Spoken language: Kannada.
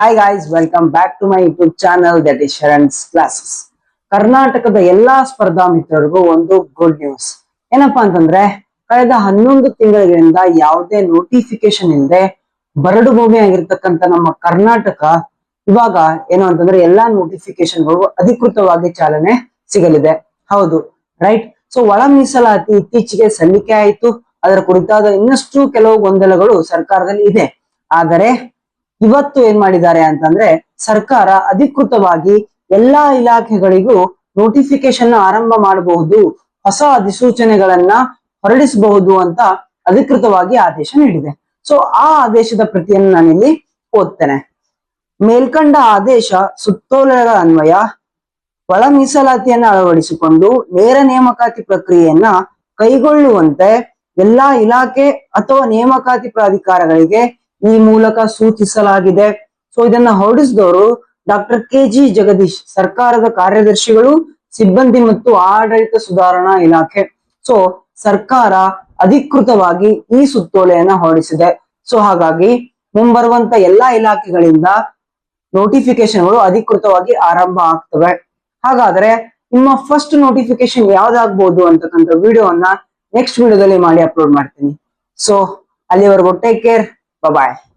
Hi guys welcome back to my YouTube channel that is Sharan's classes ಕರ್ನಾಟಕದ ಎಲ್ಲಾ ಸ್ಪರ್ಧಾ ಮಿತ್ರರಿಗೂ ಒಂದು ಗುಡ್ ನ್ಯೂಸ್ ಏನಪ್ಪಾ ಅಂತಂದ್ರೆ, ಕಳೆದ ಹನ್ನೊಂದು ತಿಂಗಳಿಂದ ಯಾವುದೇ ನೋಟಿಫಿಕೇಶನ್ ಇಲ್ಲದೆ ಬರಡು ಭೂಮಿ ಆಗಿರ್ತಕ್ಕಂಥ ನಮ್ಮ ಕರ್ನಾಟಕ ಇವಾಗ ಏನು ಅಂತಂದ್ರೆ ಎಲ್ಲಾ ನೋಟಿಫಿಕೇಶನ್ಗಳು ಅಧಿಕೃತವಾಗಿ ಚಾಲನೆ ಸಿಗಲಿದೆ. ಹೌದು ರೈಟ್ ಸೊ ಒಳ ಮೀಸಲಾತಿ ಇತ್ತೀಚೆಗೆ ಸಲ್ಲಿಕೆ ಆಯಿತು. ಅದರ ಕುರಿತಾದ ಇನ್ನಷ್ಟು ಕೆಲವು ಗೊಂದಲಗಳು ಸರ್ಕಾರದಲ್ಲಿ ಇದೆ. ಆದರೆ ಇವತ್ತು ಏನ್ ಮಾಡಿದ್ದಾರೆ ಅಂತಂದ್ರೆ ಸರ್ಕಾರ ಅಧಿಕೃತವಾಗಿ ಎಲ್ಲಾ ಇಲಾಖೆಗಳಿಗೂ ನೋಟಿಫಿಕೇಶನ್ ಆರಂಭ ಮಾಡಬಹುದು, ಹೊಸ ಅಧಿಸೂಚನೆಗಳನ್ನ ಹೊರಡಿಸಬಹುದು ಅಂತ ಅಧಿಕೃತವಾಗಿ ಆದೇಶ ನೀಡಿದೆ. ಸೊ ಆ ಆದೇಶದ ಪ್ರತಿಯನ್ನು ನಾನಿಲ್ಲಿ ಓದ್ತೇನೆ. ಮೇಲ್ಕಂಡ ಆದೇಶ, ಸುತ್ತೋಲೆಗಳ ಅನ್ವಯ, ಒಳ ಮೀಸಲಾತಿಯನ್ನು ಅಳವಡಿಸಿಕೊಂಡು ನೇರ ನೇಮಕಾತಿ ಪ್ರಕ್ರಿಯೆಯನ್ನ ಕೈಗೊಳ್ಳುವಂತೆ ಎಲ್ಲಾ ಇಲಾಖೆ ಅಥವಾ ನೇಮಕಾತಿ ಪ್ರಾಧಿಕಾರಗಳಿಗೆ ಈ ಮೂಲಕ ಸೂಚಿಸಲಾಗಿದೆ. ಸೊ ಇದನ್ನ ಹೊರಡಿಸಿದವರು ಡಾಕ್ಟರ್ ಕೆ ಜಿ ಜಗದೀಶ್ ಸರ್ಕಾರದ ಕಾರ್ಯದರ್ಶಿಗಳು, ಸಿಬ್ಬಂದಿ ಮತ್ತು ಆಡಳಿತ ಸುಧಾರಣಾ ಇಲಾಖೆ. ಸೊ ಸರ್ಕಾರ ಅಧಿಕೃತವಾಗಿ ಈ ಸುತ್ತೋಲೆಯನ್ನ ಹೊರಡಿಸಿದೆ. ಸೊ ಹಾಗಾಗಿ ಮುಂಬರುವಂತ ಎಲ್ಲಾ ಇಲಾಖೆಗಳಿಂದ ನೋಟಿಫಿಕೇಶನ್ಗಳು ಅಧಿಕೃತವಾಗಿ ಆರಂಭ ಆಗ್ತವೆ. ಹಾಗಾದ್ರೆ ನಿಮ್ಮ ಫಸ್ಟ್ ನೋಟಿಫಿಕೇಶನ್ ಯಾವ್ದಾಗ್ಬೋದು ಅಂತಕ್ಕಂಥ ವಿಡಿಯೋವನ್ನ ನೆಕ್ಸ್ಟ್ ವಿಡಿಯೋದಲ್ಲಿ ಮಾಡಿ ಅಪ್ಲೋಡ್ ಮಾಡ್ತೀನಿ. ಸೊ ಅಲ್ಲಿವರೆಗೂ ಟೇಕ್ ಕೇರ್ Bye-bye.